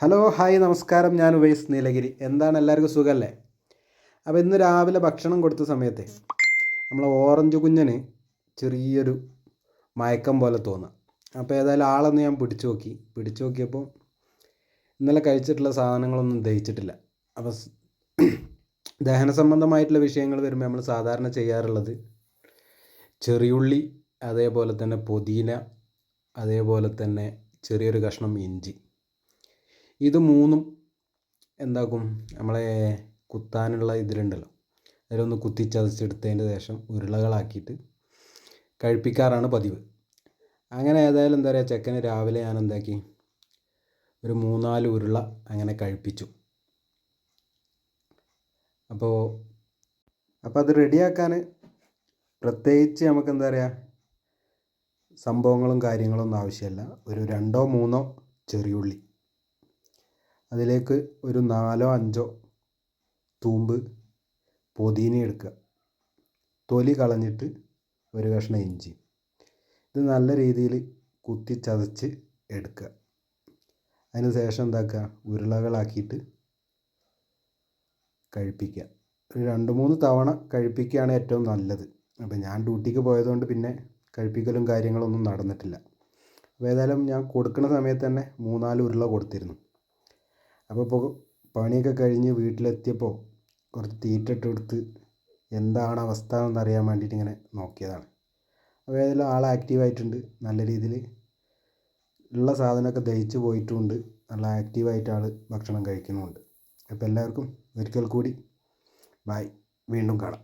Hello hi നമസ്കാരം. ഞാൻ ഉവൈസ് നീലഗിരി. എന്താണ് എല്ലാവർക്കും സുഖമല്ലേ അപ്പോൾ ഇന്ന് രാവിലെ ഭക്ഷണം കൊടുത്ത സമയത്ത് നമ്മൾ ഓറഞ്ച് കുഞ്ഞന് ചെറിയൊരു മയക്കം പോലെ തോന്നുക അപ്പോൾ ഏതായാലും ആളൊന്ന് ഞാൻ പിടിച്ചു നോക്കി. പിടിച്ചു നോക്കിയപ്പോൾ ഇന്നലെ കഴിച്ചിട്ടുള്ള സാധനങ്ങളൊന്നും ദഹിച്ചിട്ടില്ല. അപ്പോൾ ദഹന സംബന്ധമായിട്ടുള്ള വിഷയങ്ങൾ വരുമ്പോൾ നമ്മൾ സാധാരണ ചെയ്യാറുള്ളത് ചെറിയുള്ളി അതേപോലെ തന്നെ പുതിന അതേപോലെ തന്നെ ചെറിയൊരു കഷ്ണം ഇഞ്ചി. ഇത് മൂന്നും എന്താക്കും? നമ്മളെ കുത്താനുള്ള ഇതിലുണ്ടല്ലോ. അതിലൊന്ന് കുത്തിച്ചതച്ചെടുത്തതിന്റെ ശേഷം ഉരുളകളാക്കിയിട്ട് കഴിപ്പിക്കാറാണ് പതിവ്. അങ്ങനെ ഏതായാലും എന്താ പറയുക ചെക്കന് രാവിലെ ഞാൻ എന്താക്കി? ഒരു മൂന്നാൽ ഉരുള അങ്ങനെ കഴിപ്പിച്ചു. അപ്പോൾ അപ്പോൾ അത് റെഡിയാക്കാൻ പ്രത്യേകിച്ച് നമുക്ക് എന്താ പറയുക സംഭവങ്ങളും കാര്യങ്ങളൊന്നും ആവശ്യമില്ല. ഒരു രണ്ടോ മൂന്നോ ചെറിയുള്ളി. അതിലേക്ക് ഒരു നാലോ അഞ്ചോ തൂമ്പ് പൊതീന എടുക്കുക. തൊലി കളഞ്ഞിട്ട് ഒരു കഷ്ണം ഇഞ്ചി. ഇത് നല്ല രീതിയിൽ കുത്തി ചതച്ച് എടുക്കുക. അതിന് ശേഷം എന്താക്കുക? ഉരുളകളാക്കിയിട്ട് കഴിപ്പിക്കുക. ഒരു രണ്ട് മൂന്ന് തവണ കഴിപ്പിക്കുകയാണ് ഏറ്റവും നല്ലത്. അപ്പോൾ ഞാൻ ഡ്യൂട്ടിക്ക് പോയതുകൊണ്ട് പിന്നെ കഴിപ്പിക്കലും കാര്യങ്ങളൊന്നും നടന്നിട്ടില്ല. അപ്പോൾ ഏതായാലും ഞാൻ കൊടുക്കുന്ന സമയത്ത് തന്നെ മൂന്നാൽ ഉരുള കൊടുത്തിരുന്നു. അപ്പോൾ ഇപ്പോൾ പണിയൊക്കെ കഴിഞ്ഞ് വീട്ടിലെത്തിയപ്പോൾ കുറച്ച് തീറ്റ ഇട്ട് കൊടുത്ത് എന്താണ് അവസ്ഥ എന്നറിയാൻ വേണ്ടിയിട്ട് ഇങ്ങനെ നോക്കിയതാണ്. അപ്പോൾ ഏതായാലും ആൾ ആക്റ്റീവായിട്ടുണ്ട് നല്ല രീതിയിൽ ഉള്ള സാധനമൊക്കെ ദഹിച്ച് പോയിട്ടുമുണ്ട് നല്ല ആക്റ്റീവായിട്ട് ആൾ ഭക്ഷണം കഴിക്കുന്നുമുണ്ട് അപ്പോൾ എല്ലാവർക്കും ഒരിക്കൽ കൂടി ബായ് വീണ്ടും കാണാം.